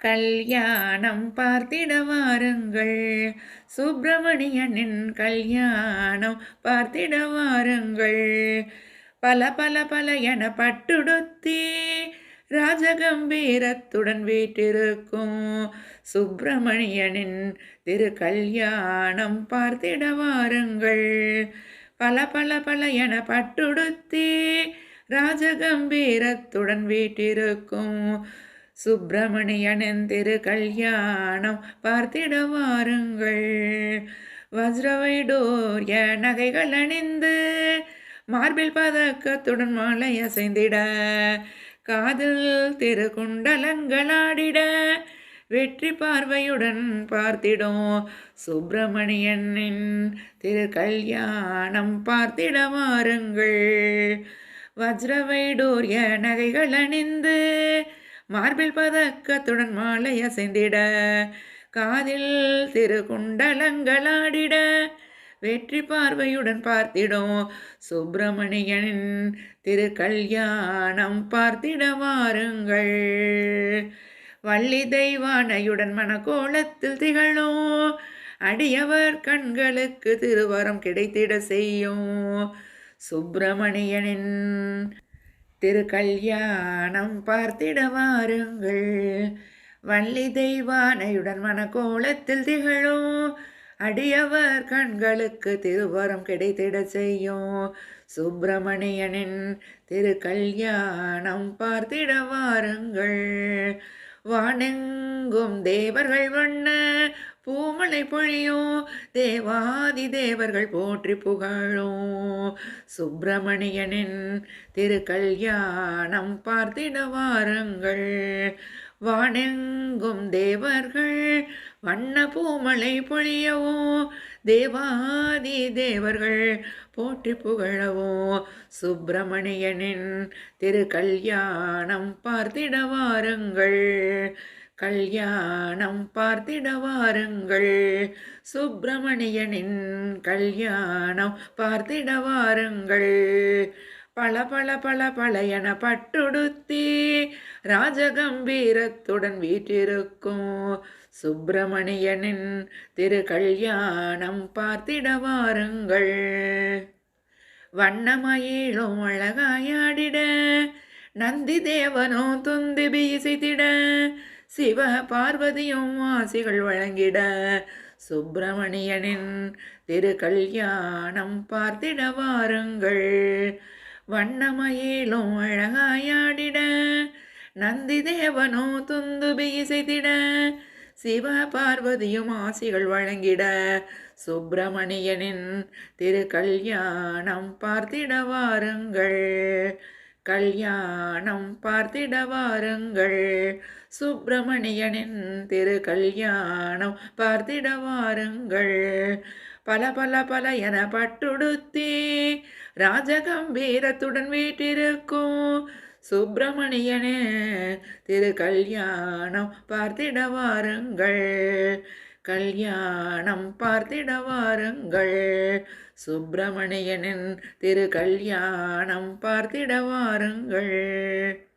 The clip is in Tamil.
கல்யாணம் பார்த்திட வாருங்கள். சுப்பிரமணியனின் கல்யாணம் பார்த்திட வாருங்கள். பல பல பல என பட்டுடுத்தி ராஜகம்பீரத்துடன் வீட்டிருக்கும் சுப்பிரமணியனின் திரு கல்யாணம் பார்த்திட வாருங்கள். பல பல பல என பட்டுடுத்தி ராஜகம்பீரத்துடன் வீட்டிருக்கும் சுப்பிரமணியனின் திரு கல்யாணம் பார்த்திட வாருங்கள். வஜ்ரவைடோரிய நகைகள் அணிந்து மார்பில் பதக்கத்துடன் மாலை அசைந்திட காதில் திருக்குண்டலங்களாடிட வெற்றி பார்வையுடன் பார்த்திடும் சுப்பிரமணியனின் திரு கல்யாணம் பார்த்திட வாருங்கள். வஜ்ரவைடோரிய நகைகள் அணிந்து மார்பில் பதக்கத்துடன் மாலை அசைந்திட காதில் திருக்குண்டலங்களாடிட வெற்றி பார்வையுடன் பார்த்திடும் சுப்பிரமணியனின் திரு கல்யாணம் பார்த்திட வாருங்கள். வள்ளி தெய்வானையுடன் மனக்கோலத்தில் திகழும் அடியவர் கண்களுக்கு திருவரம் கிடைத்திட செய்யும் சுப்பிரமணியனின் திருக்கல்யாணம் பார்த்திட வாருங்கள். வள்ளி தெய்வானையுடன் மனக்கோலத்தில் திகழும் அடியவர் கண்களுக்கு திருவரம் கிடைத்திட செய்யும் சுப்பிரமணியனின் திருக்கல்யாணம் பார்த்திட வாருங்கள். வானெங்கும் தேவர்கள் வண்ண பூமலை பொழியும் தேவாதி தேவர்கள் போற்றி புகழும். சுப்பிரமணியனின் திருக்கல்யாணம் பார்த்திட வாருங்கள். வானெங்கும் தேவர்கள் வண்ண பூமலை பொழியவும் தேவாதி தேவர்கள் போற்றி புகழவும் சுப்பிரமணியனின் திருக்கல்யாணம் பார்த்திட வாருங்கள். கல்யாணம் பார்த்திட வாருங்கள் சுப்பிரமணியனின் கல்யாணம் பார்த்திட வாருங்கள் பல பல பல பல என பட்டுடுத்தி ராஜகம்பீரத்துடன் வீற்றிருக்கும் சுப்பிரமணியனின் திரு கல்யாணம் பார்த்திட வாருங்கள் வண்ணமயிலும் அழகாயாடிட நந்தி தேவனும் துந்தி பீசித்திட சிவ பார்வதியும் ஆசிகள் வழங்கிட. சுப்பிரமணியனின் திரு கல்யாணம் பார்த்திட வாருங்கள். வண்ணமயிலும் அழகாயாடிட. நந்தி தேவனோ துந்துபி இசைத்திட சிவ பார்வதியும் ஆசிகள் வழங்கிட. சுப்பிரமணியனின் திரு கல்யாணம் பார்த்திட வாருங்கள். கல்யாணம் பார்த்திட வாருங்கள். சுப்பிரமணியனின் திரு கல்யாணம் பார்த்திட வாருங்கள். பல பல பல என பட்டுடுத்தி ராஜகம்பீரத்துடன் வீட்டிருக்கும் சுப்பிரமணியனே திரு கல்யாணம் பார்த்திட வாருங்கள். கல்யாணம் பார்த்திட வாருங்கள். சுப்பிரமணியனின் திரு கல்யாணம் பார்த்திட வாருங்கள்.